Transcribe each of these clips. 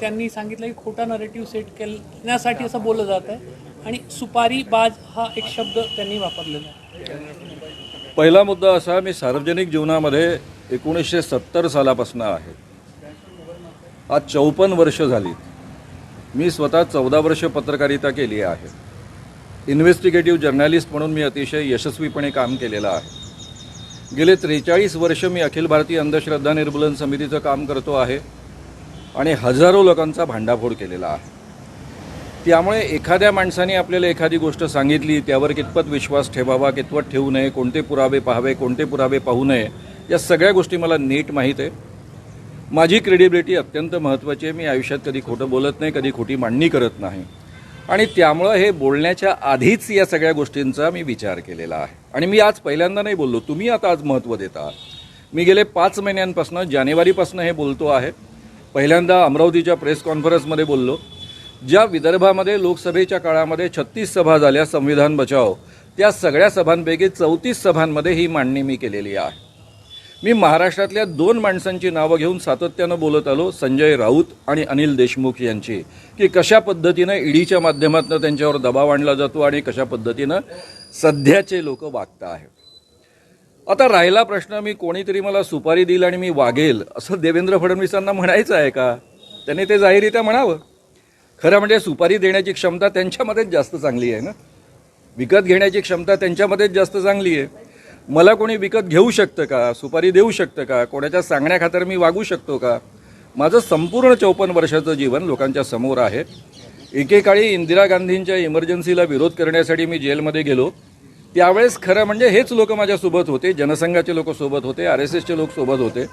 त्यांनी सांगितलं की खोटा नरेटिव्ह सेट करण्यासाठी असं बोललं जात आहे. आणि सुपारी बाज हा एक शब्द त्यांनी वापरलेला आहे. पहिला मुद्दा असा मी सार्वजनिक जीवनामध्ये एकोणीसशे सत्तर सालापासून आहे. आज चौपन्न वर्ष झाली. मी स्वतः चौदा वर्ष पत्रकारिता केली आहे. इन्व्हेस्टिगेटिव्ह जर्नलिस्ट म्हणून मी अतिशय यशस्वीपणे काम केलेलं आहे. गेले त्रेचाळीस वर्ष मी अखिल भारतीय अंधश्रद्धा निर्मूलन समितीचं काम करतो आहे. आणि हजारो लोकांचा भांडाफोड केलेला आहे. त्यामुळे एखाद्या माणसाने आपल्याला एखादी गोष्ट सांगितली त्यावर कितपत विश्वास ठेवावा कितपत ठेवू नये कोणते पुरावे पाहावे कोणते पुरावे पाहू नये या सगळ्या गोष्टी मला नीट माहीत आहे. माझी क्रेडिबिलिटी अत्यंत महत्त्वाची आहे. मी आयुष्यात कधी खोटं बोलत नाही कधी खोटी मांडणी करत नाही. आणि त्यामुळं हे बोलण्याच्या आधीच या सगळ्या गोष्टींचा मी विचार केलेला आहे. आणि मी आज पहिल्यांदा नाही बोललो. तुम्ही आता आज महत्त्व देता. मी गेले पाच महिन्यांपासून जानेवारीपासून हे बोलतो आहे. पहिल्यांदा अमरावतीच्या प्रेस कॉन्फरन्समध्ये बोललो. ज्या विदर्भामध्ये लोकसभेच्या काळामध्ये छत्तीस सभा झाल्या संविधान बचाव त्या सगळ्या सभांपैकी चौतीस सभांमध्ये ही मांडणी मी केलेली आहे. मी महाराष्ट्रातल्या दोन माणसांची नावं घेऊन सातत्यानं बोलत आलो संजय राऊत आणि अनिल देशमुख यांची की कशा पद्धतीनं ईडीच्या माध्यमातून त्यांच्यावर दबाव आणला जातो आणि कशा पद्धतीनं सध्याचे लोक वागता आहेत आता राहिला प्रश्न मी कोणीतरी मला सुपारी देईल आणि मी वागेल असं देवेंद्र फडणवीसांना म्हणायचं आहे का? त्यांनी ते जाहीररित्या म्हणावं. खरं म्हणजे सुपारी देण्याची क्षमता त्यांच्यामध्येच जास्त चांगली आहे ना? विकत घेण्याची क्षमता त्यांच्यामध्येच जास्त चांगली आहे. मला कोणी विकत घेऊ शकतं का? सुपारी देऊ शकतं का? कोणाच्या सांगण्याखातर मी वागू शकतो का? माझं संपूर्ण चौपन्न वर्षाचं जीवन लोकांच्या समोर आहे. एकेकाळी इंदिरा गांधींच्या इमर्जन्सीला विरोध करण्यासाठी मी जेलमध्ये गेलो. त्यावेळेस खरं म्हणजे हेच लोक माझ्यासोबत होते जनसंघाचे लोक सोबत होते आर एस एसचे लोक सोबत होते.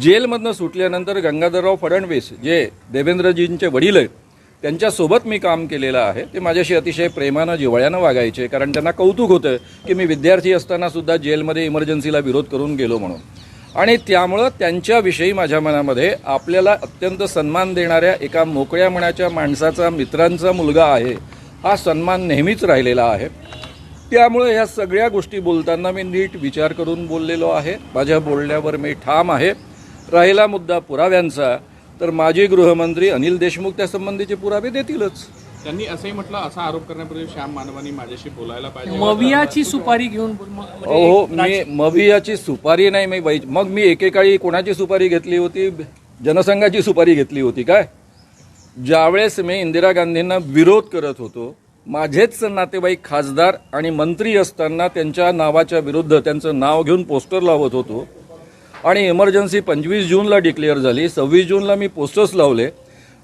जेलमधनं सुटल्यानंतर गंगाधरराव फडणवीस जे देवेंद्रजींचे वडील आहेत त्यांच्यासोबत मी काम केलेलं आहे. ते माझ्याशी अतिशय प्रेमानं जिवळ्यानं वागायचे कारण त्यांना कौतुक होतं की मी विद्यार्थी असताना सुद्धा जेलमध्ये इमर्जन्सीला विरोध करून गेलो म्हणून. आणि त्यामुळं त्यांच्याविषयी माझ्या मनामध्ये आपल्याला अत्यंत सन्मान देणाऱ्या एका मोकळ्या मनाच्या माणसाचा मित्रांचा मुलगा आहे हा सन्मान नेहमीच राहिलेला आहे. त्यामुळे ह्या सगळ्या गोष्टी बोलताना मी नीट विचार करून बोललेलो आहे. माझ्या बोलण्यावर मी ठाम आहे. राहिला मुद्दा पुराव्यांचा तर माजी गृहमंत्री अनिल देशमुख त्या संबंधीचे पुरावे देतीलच. त्यांनी असंही म्हटलं असा आरोप करण्यापूर्वी श्याम मानवानी माझ्याशी बोलायला पाहिजे मवियाची सुपारी घेऊन म्हणजे हो मी मवियाची सुपारी नाही मी बाई मग मी एकेकाळी कोणाची सुपारी घेतली होती? जनसंघाची सुपारी घेतली होती काय? ज्यावेळेस मी इंदिरा गांधींना विरोध करत होतो माझेच नातेवाईक खासदार आणि मंत्री असताना त्यांच्या नावाच्या विरुद्ध त्यांचं नाव घेऊन पोस्टर लावत होतो. आणि इमर्जन्सी पंचवीस जूनला डिक्लेअर झाली. सव्वीस जूनला मी पोस्टर्स लावले.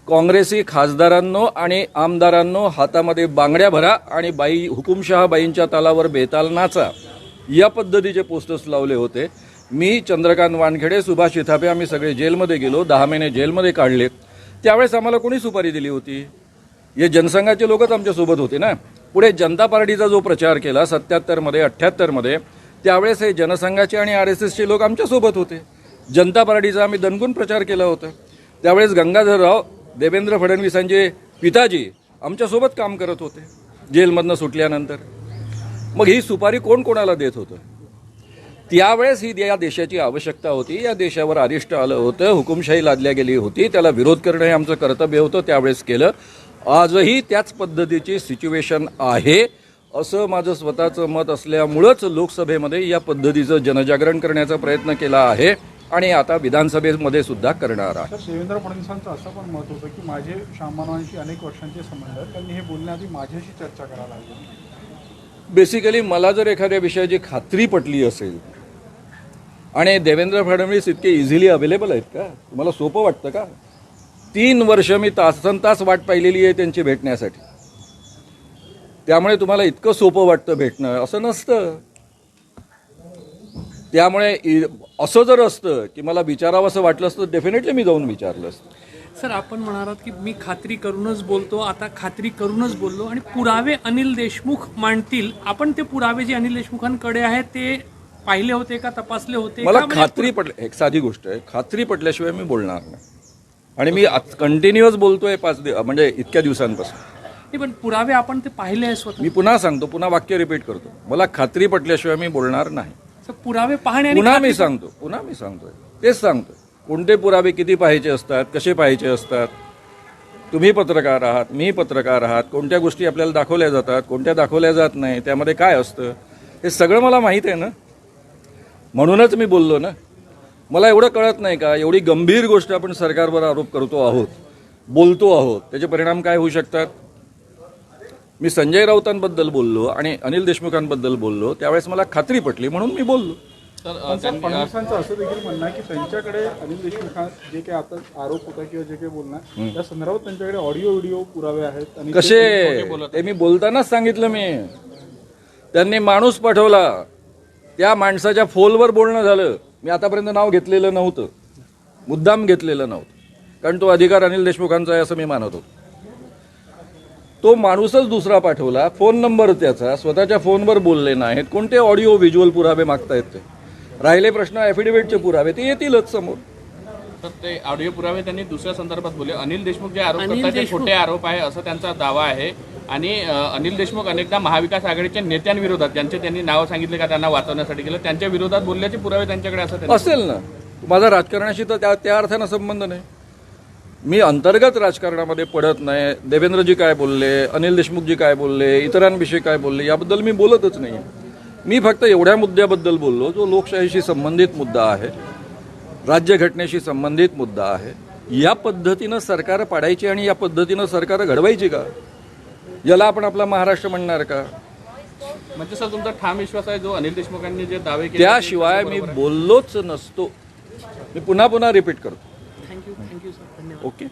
काँग्रेसी खासदारांनो आणि आमदारांनो हातामध्ये बांगड्या भरा आणि बाई हुकुमशहा बाईंच्या तालावर बेताल नाचा. या पद्धतीचे पोस्टर्स लावले होते. मी चंद्रकांत वानखेडे सुभाष इथापे आम्ही सगळे जेलमध्ये गेलो. दहा महिने जेलमध्ये काढले त्यावेळेस आम्हाला कोणी सुपारी दिली होती? हे जनसंघाचे लोकच आमच्यासोबत होते ना. पुढे जनता पार्टीचा जो प्रचार केला सत्याहत्तरमध्ये अठ्ठ्याहत्तरमध्ये त्यावेळेस हे जनसंघाचे आणि आर एस एसचे लोक आमच्यासोबत होते. जनता पार्टीचा आम्ही दणकून प्रचार केला होता. त्यावेळेस गंगाधरराव देवेंद्र फडणवीसांचे पिताजी आमच्यासोबत काम करत होते जेलमधनं सुटल्यानंतर. मग ही सुपारी कोण कोणाला देत होतं? त्यावेळेस ही या देशाची आवश्यकता होती. या देशावर अरिष्ट आलं होतं हुकुमशाही लादल्या गेली होती. त्याला विरोध करणं हे आमचं कर्तव्य होतं त्यावेळेस केलं. आजही त्याच पद्धतीची सिच्युएशन आहे. असं माझं स्वतःचं मत असल्यामुळंच लोकसभेमध्ये या पद्धतीचं जनजागरण करण्याचा प्रयत्न केला आहे आणि आता विधानसभेमध्ये सुद्धा करणार आहे. देवेंद्र फडणवीसांचं असं पण मत होतं की माझे श्याममानवांशी अनेक वर्षांचे संबंध आहेत. त्यांनी हे बोलण्याआधी माझ्याशी चर्चा करायला हवी बेसिकली मला जर एखाद्या विषयाची खात्री पटली असेल आणि देवेंद्र फडणवीस इतके इझिली अवेलेबल आहेत का? तुम्हाला सोपं वाटतं का? तीन वर्ष मी तासन तास वाट पाहिलेली आहे त्यांची भेटण्यासाठी. त्यामुळे तुम्हाला इतकं सोपं वाटतं भेटणं. असं नसतं. त्यामुळे असं जर असतं की मला विचारावं असं वाटलं असतं डेफिनेटली मी जाऊन विचारलं असतं. सर आपण म्हणालात की मी खात्री करूनच बोलतो आता खात्री करूनच बोललो आणि पुरावे अनिल देशमुख मांडतील. आपण ते पुरावे जे अनिल देशमुखांकडे आहेत ते पाहिले होते का तपासले होते? मला खात्री पटली एक साधी गोष्ट आहे खात्री पटल्याशिवाय मी बोलणार नाही. आणि मी कंटिन्युअस बोलतोय पाच दिव म्हणजे इतक्या दिवसांपासून. नाही, पण पुरावे आपण ते पाहिले आहे स्वतः. मी पुन्हा सांगतो पुन्हा वाक्य रिपीट करतो. मला खात्री पटल्याशिवाय मी बोलणार नाही. सर, पुरावे पाहणे आणि पुन्हा मी सांगतो पुन्हा मी सांगतोय तेच सांगतोय. कोणते पुरावे किती पाहायचे असतात कसे पाहायचे असतात? तुम्ही पत्रकार आहात मी पत्रकार आहात. कोणत्या गोष्टी आपल्याला दाखवल्या जातात कोणत्या दाखवल्या जात नाही त्यामध्ये काय असतं? हे सगळं मला माहीत आहे ना? म्हणूनच मी बोललो ना. मला एवढं कळत नाही का? एवढी गंभीर गोष्ट आपण सरकारवर आरोप करतो आहोत बोलतो आहोत त्याचे परिणाम काय होऊ शकतात? मी संजय राऊतांबद्दल बोललो आणि अनिल देशमुखांबद्दल बोललो त्यावेळेस मला खात्री पटली म्हणून मी बोललो. फडणवीसांचं असं देखील म्हणणं आहे की त्यांच्याकडे अनिल देशमुख जे काही आता आरोप होता किंवा जे काही बोलणार त्या संदर्भात त्यांच्याकडे ऑडिओ व्हिडिओ पुरावे आहेत आणि कसे? ते मी बोलतानाच सांगितलं मी. त्यांनी माणूस पाठवला. त्या माणसाच्या फोनवर बोलणं झालं. मी आतापर्यंत नाव घेतलेलं नव्हतं. मुद्दाम घेतलेलं नव्हतं. कारण तो अधिकार अनिल देशमुखांचा आहे असं मी मानत होतो. तो माणूसच दुसरा पाठवला. फोन नंबर त्याचा. स्वतःच्या फोनवर बोलले नाहीत. कोणते ऑडिओ व्हिज्युअल पुरावे मागतायत ते? राहिले प्रश्न ॲफिडेव्हिटचे पुरावे. ते येतीलच समोर. तर ते ऑडिओ पुरावे त्यांनी दुसऱ्या संदर्भात बोलले. अनिल देशमुख जे आरोप करतात ते देशमुख- खोटे आरोप आहे असं त्यांचा दावा आहे. आणि अनिल देशमुख अनेकदा महाविकास आघाडीच्या नेत्यांविरोधात ज्यांचे त्यांनी नावं सांगितले का त्यांना वाचवण्यासाठी केलं त्यांच्या विरोधात बोलल्याचे पुरावे त्यांच्याकडे असं असेल ना. माझा राजकारणाशी तर त्या त्या अर्थानं संबंध नाही. मी अंतर्गत राजकारणामध्ये पडत नाही. देवेंद्रजी काय बोलले? अनिल देशमुखजी काय बोलले? इतरांविषयी काय बोलले? याबद्दल मी बोलतच नाही. मी फक्त एवढ्या मुद्द्याबद्दल बोललो जो लोकशाहीशी संबंधित मुद्दा आहे राज्यघटनेशी संबंधित मुद्दा आहे. या पद्धतीनं सरकार पाडायची आणि या पद्धतीनं सरकार घडवायची का? याला आपण आपला महाराष्ट्र म्हणणार का? म्हणजे सर तुमचा ठाम विश्वास आहे जो अनिल देशमुखांनी जे दावे केले त्याशिवाय मी बोललोच नसतो. मी पुन्हा पुन्हा रिपीट करतो. Thank you thank you sir धन्यवाद. ओके